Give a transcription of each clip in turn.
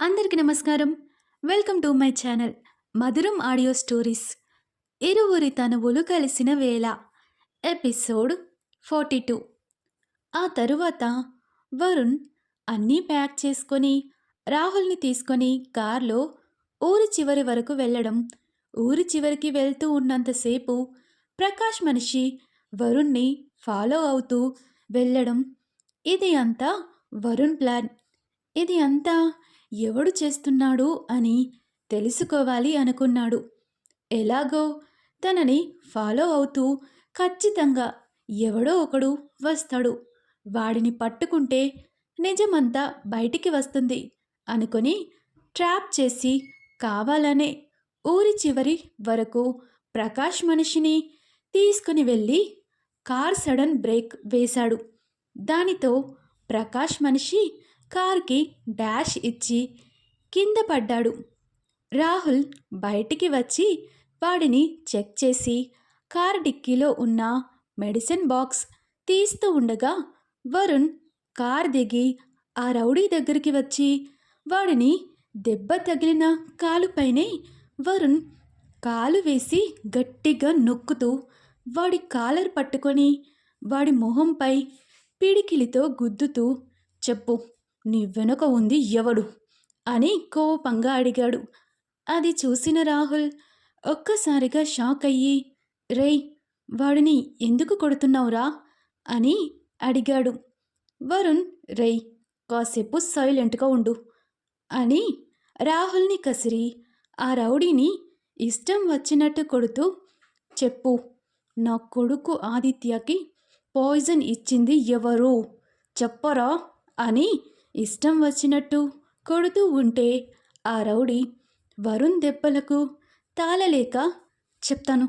అందరికీ నమస్కారం. Welcome to my channel Madhuram audio stories. ఇరువురి తనువులు కలిసిన వేళ ఎపిసోడ్ ఫార్టీ టూ. ఆ తరువాత వరుణ్ అన్నీ ప్యాక్ చేసుకొని రాహుల్ని తీసుకొని కార్లో ఊరి చివరి వరకు వెళ్ళడం ఊరి చివరికి వెళ్తూ ఉన్నంతసేపు ప్రకాష్ మనిషి వరుణ్ణి ఫాలో అవుతూ వెళ్ళడం ఇది అంతా వరుణ్ ప్లాన్. ఇది అంతా ఎవడు చేస్తున్నాడు అని తెలుసుకోవాలి అనుకున్నాడు. ఎలాగో తనని ఫాలో అవుతూ ఖచ్చితంగా ఎవడో ఒకడు వస్తాడు. వాడిని పట్టుకుంటే నిజమంతా బయటికి వస్తుంది అనుకొని ట్రాప్ చేసి కావాలనే ఊరి చివరి వరకు ప్రకాష్ మనిషిని తీసుకుని వెళ్ళి కార్ సడన్ బ్రేక్ వేశాడు. దానితో ప్రకాష్ మనిషి కార్కి డాష్ ఇచ్చి కింద పడ్డాడు. రాహుల్ బయటికి వచ్చి వాడిని చెక్ చేసి కార్ డిక్కీలో ఉన్న మెడిసిన్ బాక్స్ తీస్తూ ఉండగా వరుణ్ కార్ దిగి ఆ రౌడీ దగ్గరికి వచ్చి వాడిని దెబ్బ తగిలిన కాలుపైనే వరుణ్ కాలు వేసి గట్టిగా నొక్కుతూ వాడి కాలర్ పట్టుకొని వాడి మొహంపై పిడికిలితో గుద్దుతూ చెప్పు నీ వెనుక ఉంది ఎవడు? అని కోపంగా అడిగాడు. అది చూసిన రాహుల్ ఒక్కసారిగా షాక్ అయ్యి రేయ్ వాడిని ఎందుకు కొడుతున్నావురా? అని అడిగాడు. వరుణ్ రేయ్ కాసేపు సైలెంట్గా ఉండు అని రాహుల్ని కసిరి ఆ రౌడీని ఇష్టం వచ్చినట్టు కొడుతూ చెప్పు నా కొడుకు ఆదిత్యకి పాయిజన్ ఇచ్చింది ఎవరు? చెప్పరా? అని ఇష్టం వచ్చినట్టు కొడుతూ ఉంటే ఆ రౌడీ వరుణ్ దెబ్బలకు తాళలేక చెప్తాను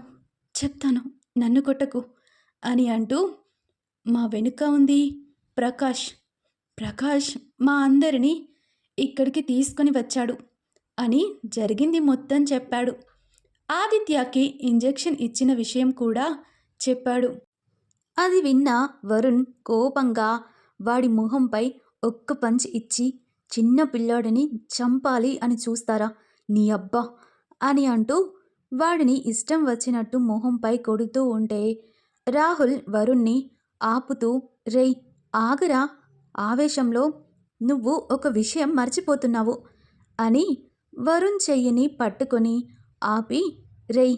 చెప్తాను నన్ను కొట్టకు అని అంటూ మా వెనుక ఉంది ప్రకాష్. ప్రకాష్ మా అందరినీ ఇక్కడికి తీసుకొని వచ్చాడు అని జరిగింది మొత్తం చెప్పాడు. ఆదిత్యకి ఇంజెక్షన్ ఇచ్చిన విషయం కూడా చెప్పాడు. అది విన్న వరుణ్ కోపంగా వాడి మొహంపై ఒక్క పంచ్ ఇచ్చి చిన్న పిల్లాడిని చంపాలి అని చూస్తారా? నీ అబ్బా! అని అంటూ వాడిని ఇష్టం వచ్చినట్టు మొహంపై కొడుతూ ఉంటే రాహుల్ వరుణ్ణి ఆపుతూ రేయ్ ఆగరా! ఆవేశంలో నువ్వు ఒక విషయం మర్చిపోతున్నావు అని వరుణ్ చెయ్యిని పట్టుకొని ఆపి రేయ్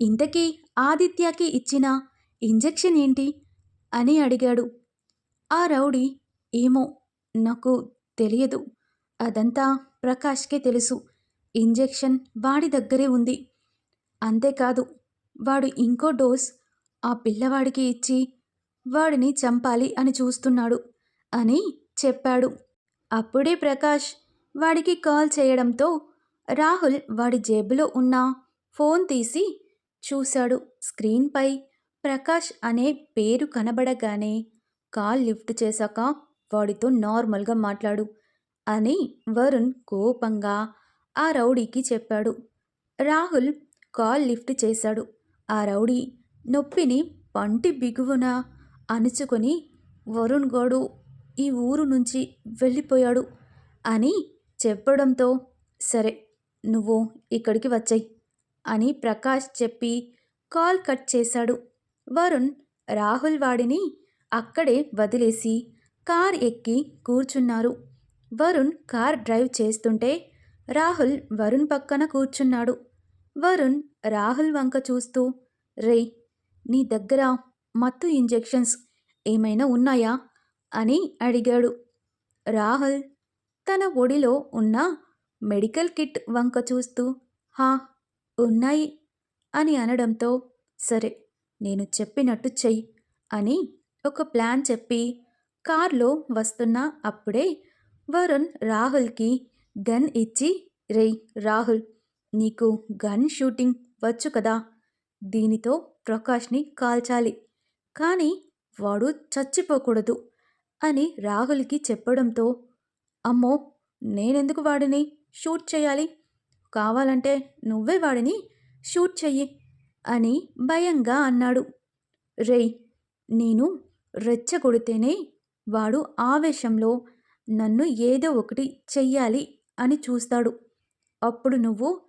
ఇంతకీ ఆదిత్యకి ఇచ్చిన ఇంజెక్షన్ ఏంటి? అని అడిగాడు. ఆ రౌడీ ఏమో నాకు తెలియదు. అదంతా ప్రకాష్కే తెలుసు. ఇంజెక్షన్ వాడి దగ్గరే ఉంది. అంతేకాదు వాడు ఇంకో డోస్ ఆ పిల్లవాడికి ఇచ్చి వాడిని చంపాలి అని చూస్తున్నాడు అని చెప్పాడు. అప్పుడే ప్రకాష్ వాడికి కాల్ చేయడంతో రాహుల్ వాడి జేబులో ఉన్న ఫోన్ తీసి చూశాడు. స్క్రీన్పై ప్రకాష్ అనే పేరు కనబడగానే కాల్ లిఫ్ట్ చేశాక వాడితో నార్మల్గా మాట్లాడు అని వరుణ్ కోపంగా ఆ రౌడీకి చెప్పాడు. రాహుల్ కాల్ లిఫ్ట్ చేశాడు. ఆ రౌడీ నొప్పిని పంటి బిగువున అణుచుకొని వరుణ్ గోడు ఈ ఊరు నుంచి వెళ్ళిపోయాడు అని చెప్పడంతో సరే నువ్వు ఇక్కడికి వచ్చాయి అని ప్రకాష్ చెప్పి కాల్ కట్ చేశాడు. వరుణ్ రాహుల్ వాడిని అక్కడే వదిలేసి కార్ ఎక్కి కూర్చున్నారు. వరుణ్ కార్ డ్రైవ్ చేస్తుంటే రాహుల్ వరుణ్ పక్కన కూర్చున్నాడు. వరుణ్ రాహుల్ వంక చూస్తూ రే నీ దగ్గర మత్తు ఇంజెక్షన్స్ ఏమైనా ఉన్నాయా? అని అడిగాడు. రాహుల్ తన ఒడిలో ఉన్న మెడికల్ కిట్ వంక చూస్తూ హా ఉన్నాయి అని అనడంతో సరే నేను చెప్పినట్టు చెయ్యి అని ఒక ప్లాన్ చెప్పి కార్లో వస్తున్న అప్పుడే వరుణ్ రాహుల్కి గన్ ఇచ్చి రేయ్ రాహుల్ నీకు గన్ షూటింగ్ వచ్చు కదా? దీనితో ప్రకాష్ని కాల్చాలి. కానీ వాడు చచ్చిపోకూడదు అని రాహుల్కి చెప్పడంతో అమ్మో నేనెందుకు వాడిని షూట్ చేయాలి? కావాలంటే నువ్వే వాడిని షూట్ చెయ్యి అని భయంగా అన్నాడు. రేయ్ నేను రెచ్చగొడితేనే వాడు ఆవేశంలో నన్ను ఏదో ఒకటి చెయ్యాలి అని చూస్తాడు. అప్పుడు నువ్వు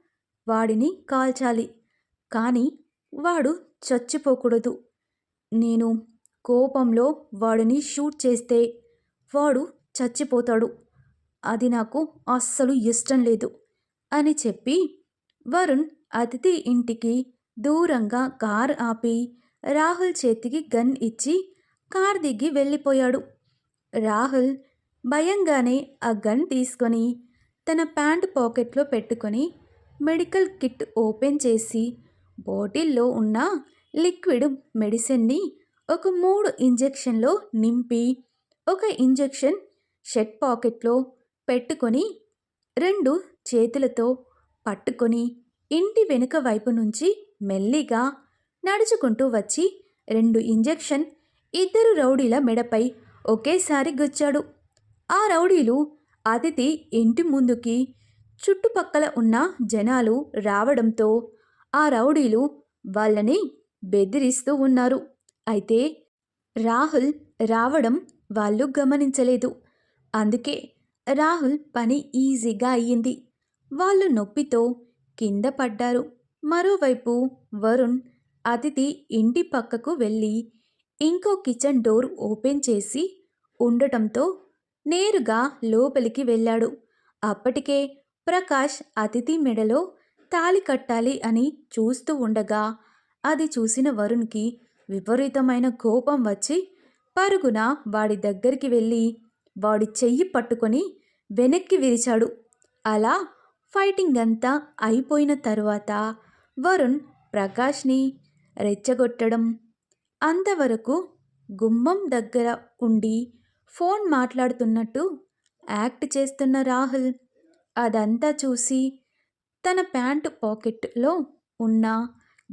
వాడిని కాల్చాలి. కానీ వాడు చచ్చిపోకూడదు. నేను కోపంలో వాడిని షూట్ చేస్తే వాడు చచ్చిపోతాడు. అది నాకు అస్సలు ఇష్టం లేదు అని చెప్పి వరుణ్ అతిథి ఇంటికి దూరంగా కార్ ఆపి రాహుల్ చేతికి గన్ ఇచ్చి కార్ దిగి వెళ్ళిపోయాడు. రాహుల్ భయంగానే ఆ గన్ తీసుకొని తన ప్యాంట్ పాకెట్లో పెట్టుకొని మెడికల్ కిట్ ఓపెన్ చేసి బాటిల్లో ఉన్న లిక్విడ్ మెడిసిన్ని ఒక మూడు ఇంజెక్షన్లో నింపి ఒక ఇంజెక్షన్ షర్ట్ పాకెట్లో పెట్టుకొని రెండు చేతులతో పట్టుకొని ఇంటి వెనుక వైపు నుంచి మెల్లిగా నడుచుకుంటూ వచ్చి రెండు ఇంజెక్షన్ ఇద్దరు రౌడీల మెడపై ఒకేసారి గొచ్చాడు. ఆ రౌడీలు అతిథి ఇంటి ముందుకి చుట్టుపక్కల ఉన్న జనాలు రావడంతో ఆ రౌడీలు వాళ్ళని బెదిరిస్తూ ఉన్నారు. అయితే రాహుల్ రావడం వాళ్ళు గమనించలేదు. అందుకే రాహుల్ పని ఈజీగా అయ్యింది. వాళ్ళు నొప్పితో కింద పడ్డారు. మరోవైపు వరుణ్ అతిథి ఇంటి పక్కకు వెళ్ళి ఇంకో కిచెన్ డోర్ ఓపెన్ చేసి ఉండటంతో నేరుగా లోపలికి వెళ్ళాడు. అప్పటికే ప్రకాష్ అతిథి మెడలో తాలి కట్టాలి అని చూస్తూ ఉండగా అది చూసిన వరుణ్కి విపరీతమైన కోపం వచ్చి పరుగున వాడి దగ్గరికి వెళ్ళి వాడి చెయ్యి పట్టుకొని వెనక్కి విరిచాడు. అలా ఫైటింగ్ అంతా అయిపోయిన తరువాత వరుణ్ ప్రకాష్ని రెచ్చగొట్టడం అంతవరకు గుమ్మం దగ్గర ఉండి ఫోన్ మాట్లాడుతున్నట్టు యాక్ట్ చేస్తున్న రాహుల్ అదంతా చూసి తన ప్యాంటు పాకెట్లో ఉన్న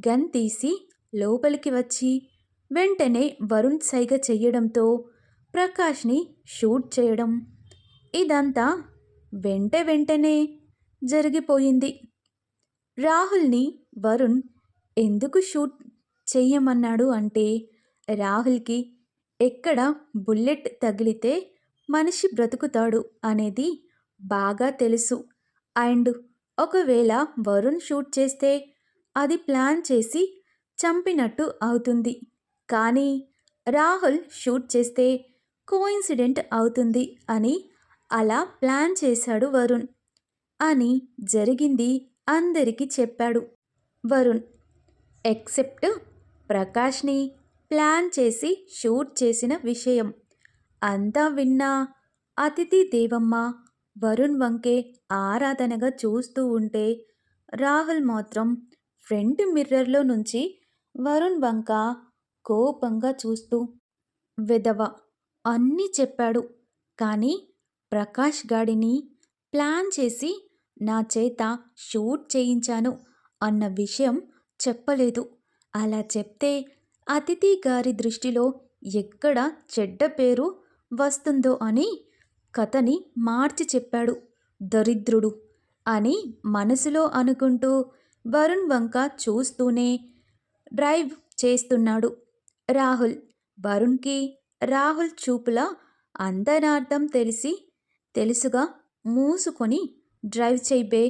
గన్ తీసి లోపలికి వచ్చి వెంటనే వరుణ్ సైగ చెయ్యడంతో ప్రకాష్ని షూట్ చేయడం ఇదంతా వెంట వెంటనే జరిగిపోయింది. రాహుల్ని వరుణ్ ఎందుకు షూట్ చెయ్యమన్నాడు అంటే రాహుల్కి ఎక్కడ బుల్లెట్ తగిలితే మనిషి బ్రతుకుతాడు అనేది బాగా తెలుసు. అండ్ ఒకవేళ వరుణ్ షూట్ చేస్తే అది ప్లాన్ చేసి చంపినట్టు అవుతుంది. కానీ రాహుల్ షూట్ చేస్తే కోయిన్సిడెంట్ అవుతుంది అని అలా ప్లాన్ చేశాడు వరుణ్. అని జరిగింది అందరికీ చెప్పాడు వరుణ్. ఎక్సెప్ట్ ప్రకాష్ని ప్లాన్ చేసి షూట్ చేసిన విషయం. అంతా విన్నా అతిథి దేవమ్మ వరుణ్ వంకే ఆరాధనగా చూస్తూ ఉంటే రాహుల్ మాత్రం ఫ్రంట్ మిర్రర్లో నుంచి వరుణ్ వంక కోపంగా చూస్తూ వెదవ అన్నీ చెప్పాడు. కానీ ప్రకాష్ గాడిని ప్లాన్ చేసి నా చేత షూట్ చేయించాను అన్న విషయం చెప్పలేదు. అలా చెప్తే అతిథి గారి దృష్టిలో ఎక్కడ చెడ్డ పేరు వస్తుందో అని కథని మార్చి చెప్పాడు. దరిద్రుడు అని మనసులో అనుకుంటూ వరుణ్ వంక చూస్తూనే డ్రైవ్ చేస్తున్నాడు. రాహుల్ వరుణ్కి రాహుల్ చూపుల అందనార్థం తెలిసి తెలుసుగా మూసుకొని డ్రైవ్ చేయబే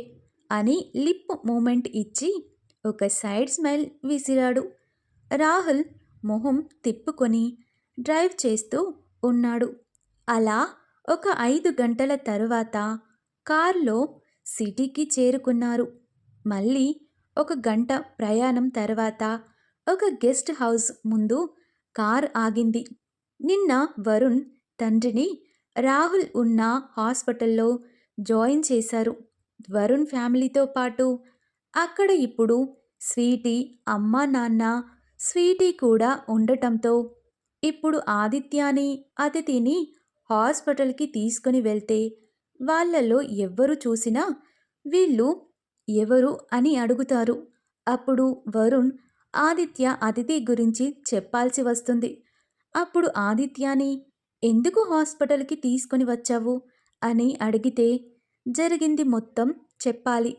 అని లిప్ మూమెంట్ ఇచ్చి ఒక సైడ్ స్మైల్ విసిరాడు. రాహుల్ మొహం తిప్పుకొని డ్రైవ్ చేస్తూ ఉన్నాడు. అలా ఒక ఐదు గంటల తరువాత కార్లో సిటీకి చేరుకున్నారు. మళ్ళీ ఒక గంట ప్రయాణం తర్వాత ఒక గెస్ట్ హౌస్ ముందు కార్ ఆగింది. నిన్న వరుణ్ తండ్రిని రాహుల్ ఉన్న హాస్పిటల్లో జాయిన్ చేశారు. వరుణ్ ఫ్యామిలీతో పాటు అక్కడ ఇప్పుడు స్వీటీ అమ్మ నాన్న స్వీటీ కూడా ఉండటంతో ఇప్పుడు ఆదిత్యాని అతిథిని హాస్పిటల్కి తీసుకుని వెళ్తే వాళ్ళల్లో ఎవ్వరు చూసినా వీళ్ళు ఎవరు అని అడుగుతారు. అప్పుడు వరుణ్ ఆదిత్య అతిథి గురించి చెప్పాల్సి వస్తుంది. అప్పుడు ఆదిత్యాని ఎందుకు హాస్పిటల్కి తీసుకొని వచ్చావు? అని అడిగితే జరిగింది మొత్తం చెప్పాలి.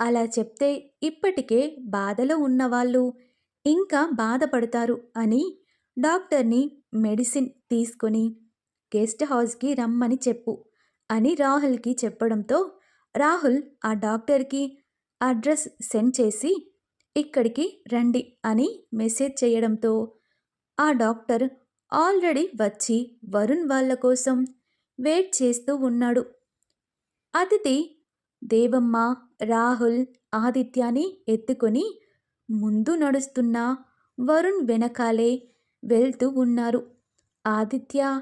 అలా చెప్తే ఇప్పటికే బాధలో ఉన్నవాళ్ళు ఇంకా బాధపడతారు అని డాక్టర్ని మెడిసిన్ తీసుకొని గెస్ట్ హౌస్కి రమ్మని చెప్పు అని రాహుల్కి చెప్పడంతో రాహుల్ ఆ డాక్టర్కి అడ్రస్ సెండ్ చేసి ఇక్కడికి రండి అని మెసేజ్ చేయడంతో ఆ డాక్టర్ ఆల్రెడీ వచ్చి వరుణ్ వాళ్ళ కోసం వెయిట్ చేస్తూ ఉన్నాడు. అతిథి దేవమ్మ రాహుల్ ఆదిత్యాని ఎత్తుకొని ముందు నడుస్తున్న వరుణ్ వెనకాలే వెళ్తూ ఉన్నారు. ఆదిత్య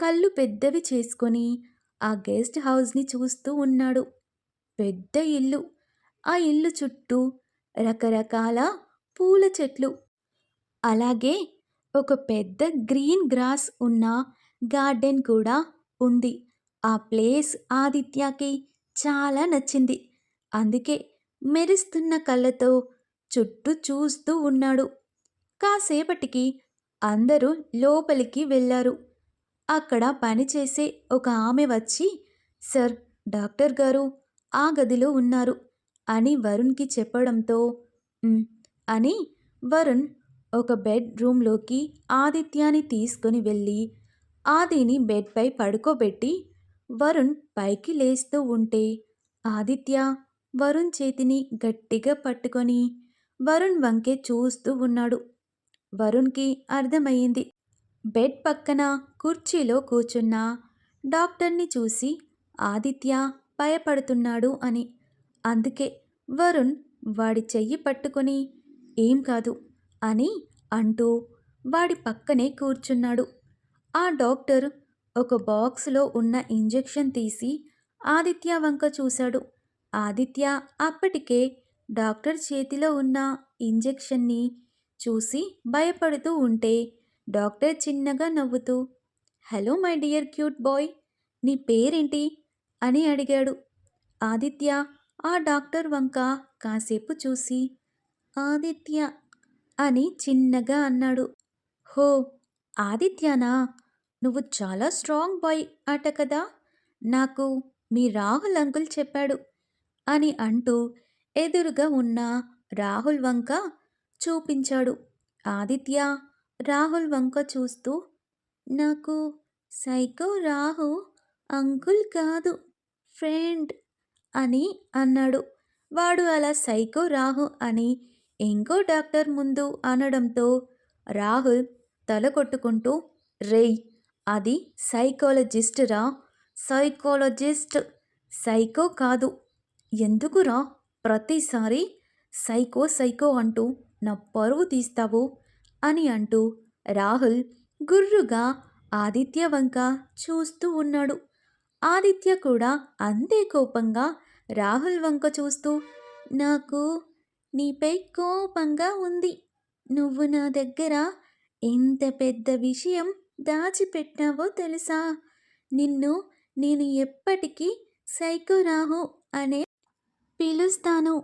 కళ్ళు పెద్దవి చేసుకొని ఆ గెస్ట్ హౌస్ని చూస్తూ ఉన్నాడు. పెద్ద ఇల్లు. ఆ ఇల్లు చుట్టూ రకరకాల పూల చెట్లు. అలాగే ఒక పెద్ద గ్రీన్ గ్రాస్ ఉన్న గార్డెన్ కూడా ఉంది. ఆ ప్లేస్ ఆదిత్యకి చాలా నచ్చింది. అందుకే మెరుస్తున్న కళ్ళతో చుట్టూ చూస్తూ ఉన్నాడు. కాసేపటికి అందరూ లోపలికి వెళ్ళారు. అక్కడ పనిచేసే ఒక ఆమె వచ్చి సార్ డాక్టర్ గారు ఆ గదిలో ఉన్నారు అని వరుణ్కి చెప్పడంతో అని వరుణ్ ఒక బెడ్ రూమ్లోకి ఆదిత్యాని తీసుకొని వెళ్ళి ఆదిని బెడ్పై పడుకోబెట్టి వరుణ్ పైకి లేస్తూ ఉంటే ఆదిత్య వరుణ్ చేతిని గట్టిగా పట్టుకొని వరుణ్ వంకే చూస్తూ ఉన్నాడు. వరుణ్కి అర్థమయ్యింది. బెడ్ పక్కన కుర్చీలో కూర్చున్న డాక్టర్ని చూసి ఆదిత్య భయపడుతున్నాడు అని. అందుకే వరుణ్ వాడి చెయ్యి పట్టుకొని ఏం కాదు అని అంటూ వాడి పక్కనే కూర్చున్నాడు. ఆ డాక్టర్ ఒక బాక్స్లో ఉన్న ఇంజెక్షన్ తీసి ఆదిత్య వంక చూశాడు. ఆదిత్య అప్పటికే డాక్టర్ చేతిలో ఉన్న ఇంజెక్షన్ని చూసి భయపడుతూ ఉంటే డాక్టర్ చిన్నగా నవ్వుతూ hello my dear cute boy నీ పేరేంటి? అని అడిగాడు. ఆదిత్య ఆ డాక్టర్ వంక కాసేపు చూసి ఆదిత్య అని చిన్నగా అన్నాడు. హో ఆదిత్యనా? నువ్వు చాలా స్ట్రాంగ్ బాయ్ అట కదా? నాకు మీ రాహుల్ అంకుల్ చెప్పాడు అని అంటూ ఎదురుగా ఉన్న రాహుల్ వంక చూపించాడు. ఆదిత్య రాహుల్ వంక చూస్తూ నాకు సైకో రాహు అంకుల్ కాదు ఫ్రెండ్ అని అన్నాడు. వాడు అలా సైకో రాహు అని ఇంకో డాక్టర్ ముందు అనడంతో రాహుల్ తల కొట్టుకుంటూ రేయ్ అది సైకాలజిస్ట్ రా సైకాలజిస్ట్ సైకో కాదు. ఎందుకురా ప్రతిసారి సైకో సైకో అంటూ నా పరువు తీస్తావు? అని అంటూ రాహుల్ గుర్రుగా ఆదిత్య వంక చూస్తూ ఉన్నాడు. ఆదిత్య కూడా అంతే కోపంగా రాహుల్ వంక చూస్తూ నాకు నీపై కోపంగా ఉంది. నువ్వు నా దగ్గర ఎంత పెద్ద విషయం దాచిపెట్టావో తెలుసా? నిన్ను నేను ఎప్పటికీ సైకోరాహు అనే పిలుస్తాను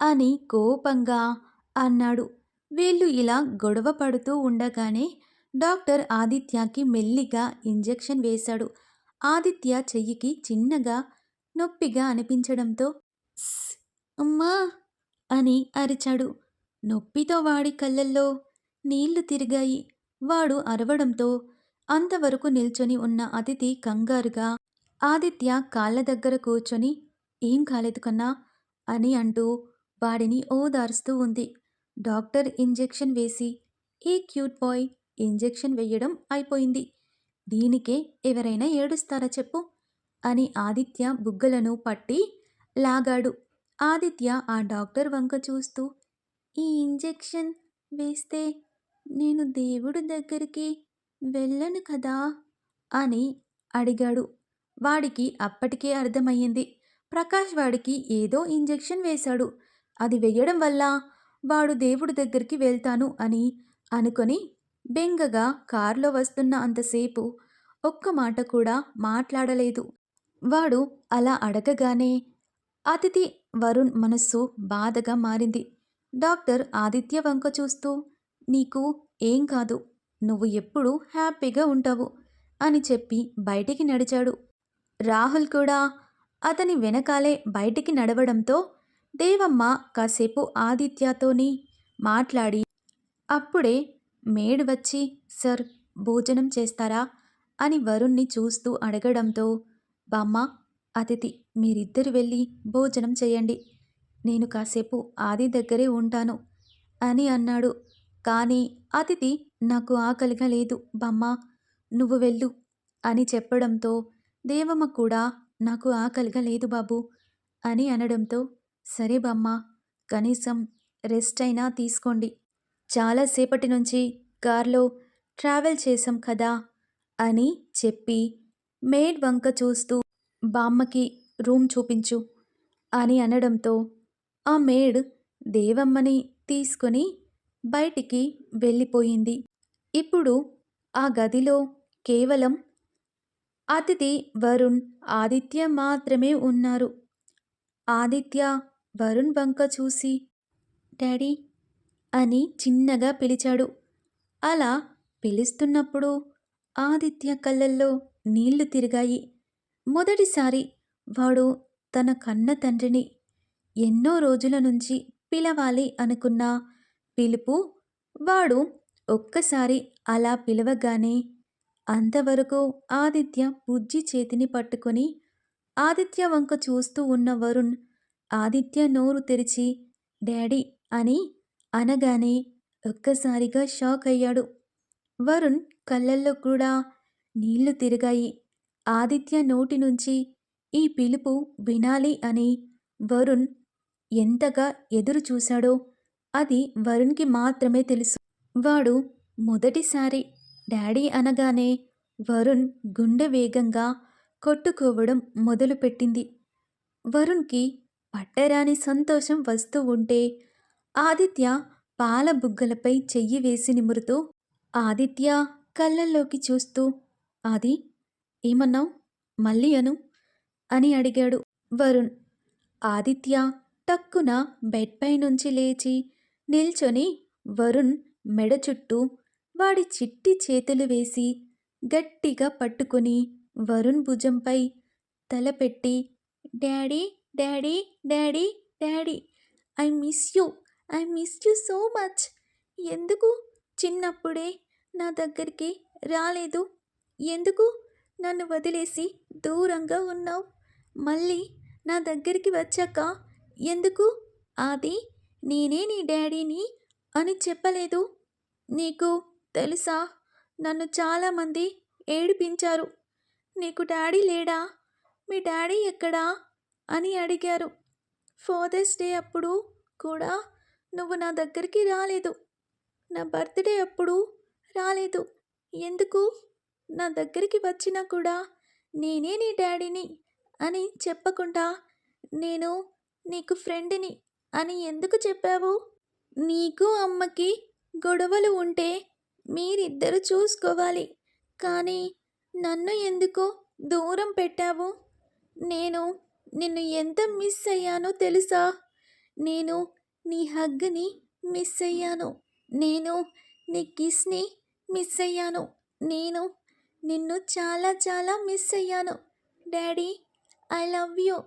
అని కోపంగా అన్నాడు. వీళ్ళు ఇలా గొడవ పడుతూ ఉండగానే డాక్టర్ ఆదిత్యకి మెల్లిగా ఇంజెక్షన్ వేశాడు. ఆదిత్య చెయ్యికి చిన్నగా నొప్పిగా అనిపించడంతో అమ్మా! అని అరిచాడు. నొప్పితో వాడి కళ్ళల్లో నీళ్ళు తిరిగాయి. వాడు అరవడంతో అంతవరకు నిల్చొని ఉన్న అతిథి కంగారుగా ఆదిత్య కాళ్ళ దగ్గర కూర్చొని ఏం కాలేదు కన్నా అని అంటూ వాడిని ఓదారుస్తూ ఉంది. డాక్టర్ ఇంజెక్షన్ వేసి ఈ క్యూట్ బాయ్ ఇంజెక్షన్ వేయడం అయిపోయింది. దీనికే ఎవరైనా ఏడుస్తారా చెప్పు అని ఆదిత్య బుగ్గలను పట్టి లాగాడు. ఆదిత్య ఆ డాక్టర్ వంక చూస్తూ ఈ ఇంజెక్షన్ వేస్తే నేను దేవుడి దగ్గరికి వెళ్ళను కదా? అని అడిగాడు. వాడికి అప్పటికే అర్థమయ్యింది. ప్రకాష్ వాడికి ఏదో ఇంజెక్షన్ వేశాడు. అది వేయడం వల్ల వాడు దేవుడి దగ్గరికి వెళ్తాను అని అనుకొని బెంగగా కారులో వస్తున్న అంతసేపు ఒక్క మాట కూడా మాట్లాడలేదు. వాడు అలా అడగగానే అతిథి వరుణ్ మనస్సు బాధగా మారింది. డాక్టర్ ఆదిత్య వంక చూస్తూ నీకు ఏం కాదు. నువ్వు ఎప్పుడూ హ్యాపీగా ఉంటావు అని చెప్పి బయటికి నడిచాడు. రాహుల్ కూడా అతని వెనకాలే బయటికి నడవడంతో దేవమ్మ కాసేపు ఆదిత్యతోని మాట్లాడి అప్పుడే మేడ్ వచ్చి సర్ భోజనం చేస్తారా? అని వరుణ్ణి చూస్తూ అడగడంతో బామ్మ అతిథి మీరిద్దరు వెళ్ళి భోజనం చేయండి. నేను కాసేపు ఆది దగ్గరే ఉంటాను అని అన్నాడు కానీ అతిథి నాకు ఆకలిగా లేదు. బామ్మ నువ్వు వెళ్ళు అని చెప్పడంతో దేవమ్మ కూడా నాకు ఆకలిగా లేదు బాబు అని అనడంతో సరే బామ్మ కనీసం రెస్ట్ అయినా తీసుకోండి. చాలాసేపటి నుంచి కార్లో ట్రావెల్ చేశాం కదా అని చెప్పి మేడ్ వంక చూస్తూ బామ్మకి రూమ్ చూపించు అని అనడంతో ఆ మేడ్ దేవమ్మని తీసుకొని బయటికి వెళ్ళిపోయింది. ఇప్పుడు ఆ గదిలో కేవలం అతిథి వరుణ్ ఆదిత్య మాత్రమే ఉన్నారు. ఆదిత్య వరుణ్ వంక చూసి డాడీ అని చిన్నగా పిలిచాడు. అలా పిలుస్తున్నప్పుడు ఆదిత్య కళ్ళల్లో నీళ్ళు తిరిగాయి. మొదటిసారి వాడు తన కన్న తండ్రిని ఎన్నో రోజుల నుంచి పిలవాలి అనుకున్న పిలుపు. వాడు ఒక్కసారి అలా పిలవగానే అంతవరకు ఆదిత్య బుజ్జి చేతిని పట్టుకొని ఆదిత్య వంక చూస్తూ ఉన్న వరుణ్ ఆదిత్య నోరు తెరిచి డాడీ అని అనగానే ఒక్కసారిగా షాక్ అయ్యాడు. వరుణ్ కళ్ళల్లో కూడా నీళ్ళు తిరిగాయి. ఆదిత్య నోటి నుంచి ఈ పిలుపు వినాలి అని వరుణ్ ఎంతగా ఎదురు చూశాడో అది వరుణ్కి మాత్రమే తెలుసు. వాడు మొదటిసారి డాడీ అనగానే వరుణ్ గుండె వేగంగా కొట్టుకోవడం మొదలుపెట్టింది. వరుణ్కి పట్టరాని సంతోషం వస్తూ ఉంటే ఆదిత్య పాల బుగ్గలపై చెయ్యి వేసి నిమురుతూ ఆదిత్య కళ్ళల్లోకి చూస్తూ ఆది ఏమన్నావు? మళ్ళీ అను అని అడిగాడు వరుణ్. ఆదిత్య టక్కున బెడ్పై నుంచి లేచి నిల్చొని వరుణ్ మెడ చుట్టూ వాడి చిట్టి చేతులు వేసి గట్టిగా పట్టుకుని వరుణ్ భుజంపై తలపెట్టి daddy daddy daddy daddy I miss you I miss you so much. ఎందుకు చిన్నప్పుడే నా దగ్గరికి రాలేదు? ఎందుకు నన్ను వదిలేసి దూరంగా ఉన్నావు? మళ్ళీ నా దగ్గరికి వచ్చాక ఎందుకు? ఆది నేనే నీ డాడీని అని చెప్పలేదు. నీకు తెలుసా? నన్ను చాలామంది ఏడిపించారు. నీకు డాడీ లేడా? మీ డాడీ ఎక్కడా? అని అడిగారు. ఫాదర్స్ డే అప్పుడు కూడా నువ్వు నా దగ్గరికి రాలేదు. నా బర్త్డే అప్పుడు రాలేదు. ఎందుకు? నా దగ్గరికి వచ్చినా కూడా నేనే నీ డాడీని అని చెప్పకుండా నేను నీకు ఫ్రెండ్ని అని ఎందుకు చెప్పావు? నీకు అమ్మకి గొడవలు ఉంటే మీరిద్దరు చూసుకోవాలి. కానీ నన్ను ఎందుకు దూరం పెట్టావు? నేను నిన్ను ఎంత మిస్ అయ్యానో తెలుసా? నేను నీ హగ్ని మిస్ అయ్యాను. నేను నీ కిస్ని మిస్ అయ్యాను. నేను నిన్ను చాలా చాలా మిస్ అయ్యాను. Daddy I love you.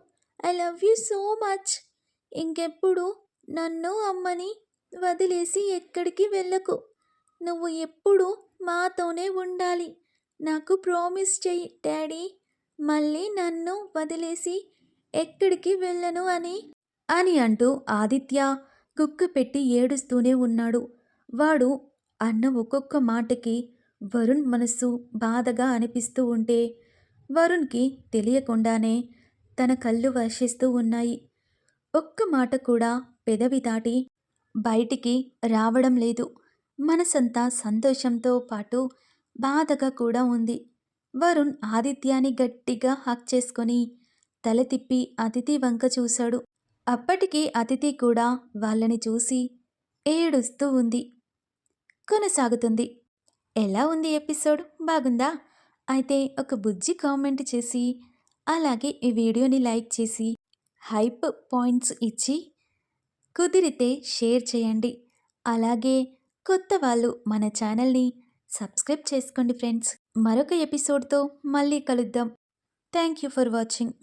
I love you so much. ఇంకెప్పుడు నన్ను అమ్మని వదిలేసి ఎక్కడికి వెళ్ళకు. నువ్వు ఎప్పుడు మాతోనే ఉండాలి. నాకు ప్రామిస్ చెయ్యి డాడీ. మళ్ళీ నన్ను వదిలేసి ఎక్కడికి వెళ్ళను అని అని అంటూ ఆదిత్య కుక్క పెట్టి ఏడుస్తూనే ఉన్నాడు. వాడు అన్న ఒక్కొక్క మాటకి వరుణ్ మనస్సు బాధగా అనిపిస్తూ ఉంటే వరుణ్కి తెలియకుండానే తన కళ్ళు వర్షిస్తూ ఉన్నాయి. ఒక్క మాట కూడా పెదవి దాటి బయటికి రావడం లేదు. మనసంతా సంతోషంతో పాటు బాధగా కూడా ఉంది. వరుణ్ ఆదిత్యాన్ని గట్టిగా హక్ చేసుకొని తల తిప్పి అతిథి వంక చూశాడు. అప్పటికి అతిథి కూడా వాళ్ళని చూసి ఏడుస్తూ ఉంది. కొనసాగుతుంది. ఎలా ఉంది ఎపిసోడ్? బాగుందా? అయితే ఒక బుజ్జి కామెంట్ చేసి అలాగే ఈ వీడియోని లైక్ చేసి హైప్ పాయింట్స్ ఇచ్చి కుదిరితే షేర్ చేయండి. అలాగే కొత్త వాళ్ళు మన ఛానల్ని సబ్స్క్రైబ్ చేసుకోండి ఫ్రెండ్స్. మరొక ఎపిసోడ్తో మళ్ళీ కలుద్దాం. Thank you for watching.